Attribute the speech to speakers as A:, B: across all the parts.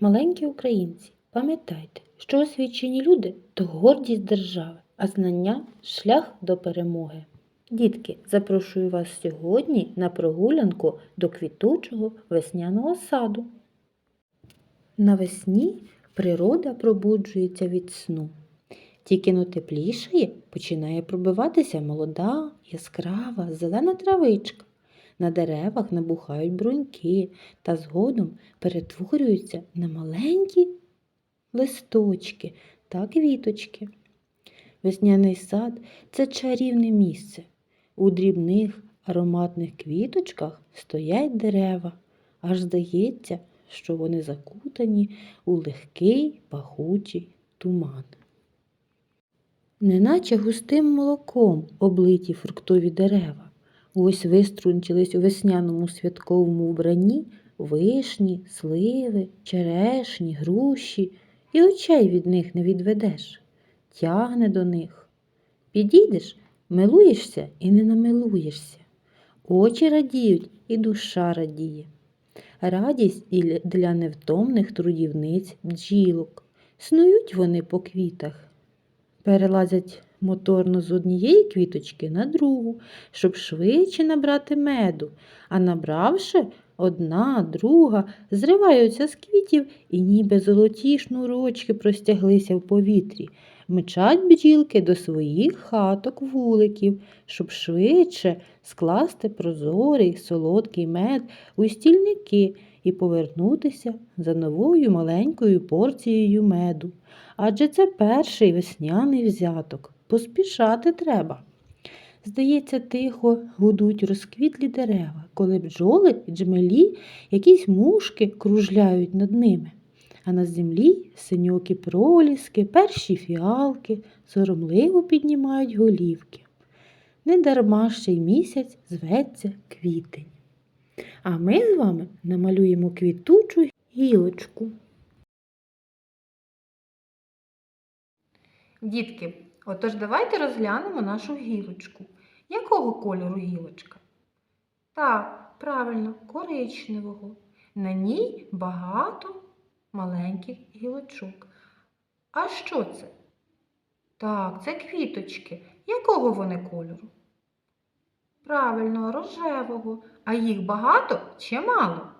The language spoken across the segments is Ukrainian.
A: Маленькі українці, пам'ятайте, що освічені люди то гордість держави, а знання шлях до перемоги. Дітки, запрошую вас сьогодні на прогулянку до квітучого весняного саду. Навесні природа пробуджується від сну. Тільки но теплішає, починає пробиватися молода, яскрава, зелена травичка. На деревах набухають бруньки та згодом перетворюються на маленькі листочки та квіточки. Весняний сад це чарівне місце. У дрібних ароматних квіточках стоять дерева, аж здається, що вони закутані у легкий пахучий туман. Неначе густим молоком облиті фруктові дерева. Ось виструнчились у весняному святковому вбранні вишні, сливи, черешні, груші, і очей від них не відведеш. Тягне до них. Підійдеш, милуєшся і не намилуєшся. Очі радіють, і душа радіє. Радість для невтомних трудівниць бджілок. Снують вони по квітах, перелазять моторно з однієї квіточки на другу, щоб швидше набрати меду, а набравши одна, друга, зриваються з квітів і ніби золоті шнурочки простяглися в повітрі. Мчать бджілки до своїх хаток вуликів, щоб швидше скласти прозорий солодкий мед у стільники і повернутися за новою маленькою порцією меду. Адже це перший весняний взяток. Поспішати треба. Здається, тихо гудуть розквітлі дерева, коли бджоли і джмелі, якісь мушки кружляють над ними. А на землі синьокі проліски, перші фіалки соромливо піднімають голівки. Недарма ще й місяць зветься квітень. А ми з вами намалюємо квітучу гілочку. Дітки, отож давайте розглянемо нашу гілочку. Якого кольору гілочка? Так, правильно, коричневого. На ній багато маленьких гілочок. А що це? Так, це квіточки. Якого вони кольору? Правильно, рожевого. А їх багато чи мало?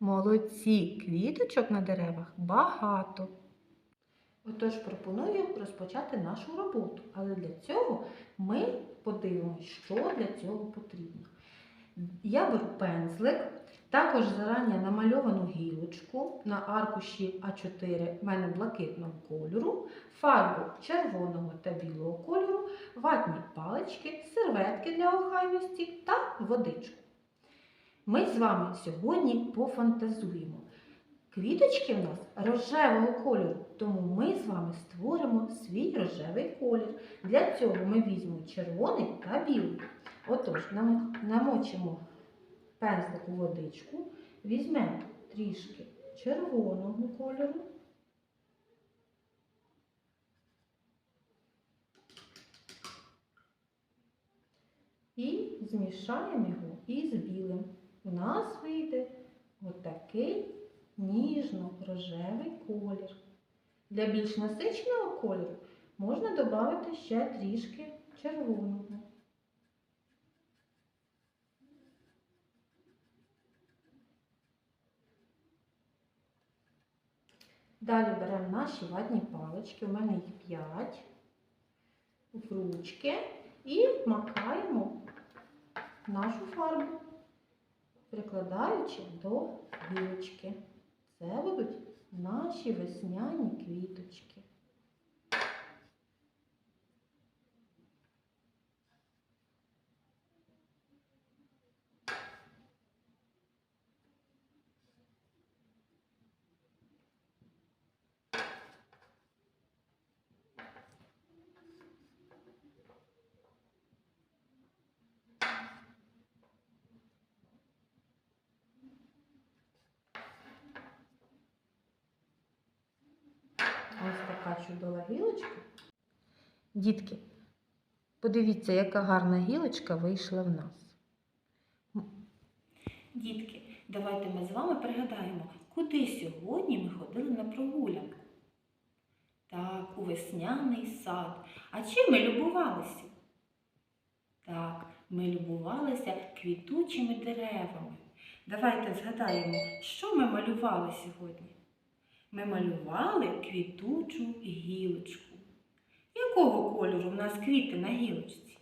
A: Молодці, квіточок на деревах багато. Отож пропоную розпочати нашу роботу, але для цього ми подивимося, що для цього потрібно. Я беру пензлик, також зарані намальовану гілочку на аркуші А4 в мене блакитного кольору, фарбу червоного та білого кольору, ватні палички, серветки для охайності та водичку. Ми з вами сьогодні пофантазуємо. Квіточки в нас рожевого кольору, тому ми з вами створимо свій рожевий колір. Для цього ми візьмемо червоний та білий. Отож, намочимо пензлик у водичку, візьмемо трішки червоного кольору. І змішаємо його із білим. У нас вийде отакий ніжно-рожевий колір. Для більш насиченого кольору можна додати ще трішки червоного. Далі беремо наші ватні палички, у мене їх 5 в ручки і макаємо нашу фарбу, прикладаючи до гілочки. Це будуть наші весняні квіточки. Ось така чудова гілочка. Дітки, подивіться, яка гарна гілочка вийшла в нас. Дітки, Давайте ми з вами пригадаємо, куди сьогодні ми ходили на прогулянку. Так, у весняний сад. А чим ми любувалися? Так, ми любувалися квітучими деревами. Давайте згадаємо, що ми малювали сьогодні. Ми малювали квітучу гілочку. Якого кольору в нас квіти на гілочці?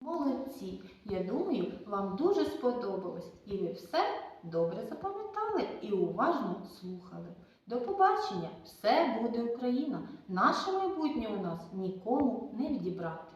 A: Молодці! Я думаю, вам дуже сподобалось, і ви все добре запам'ятали і уважно слухали. До побачення! Все буде Україна! Наше майбутнє у нас нікому не відібрати.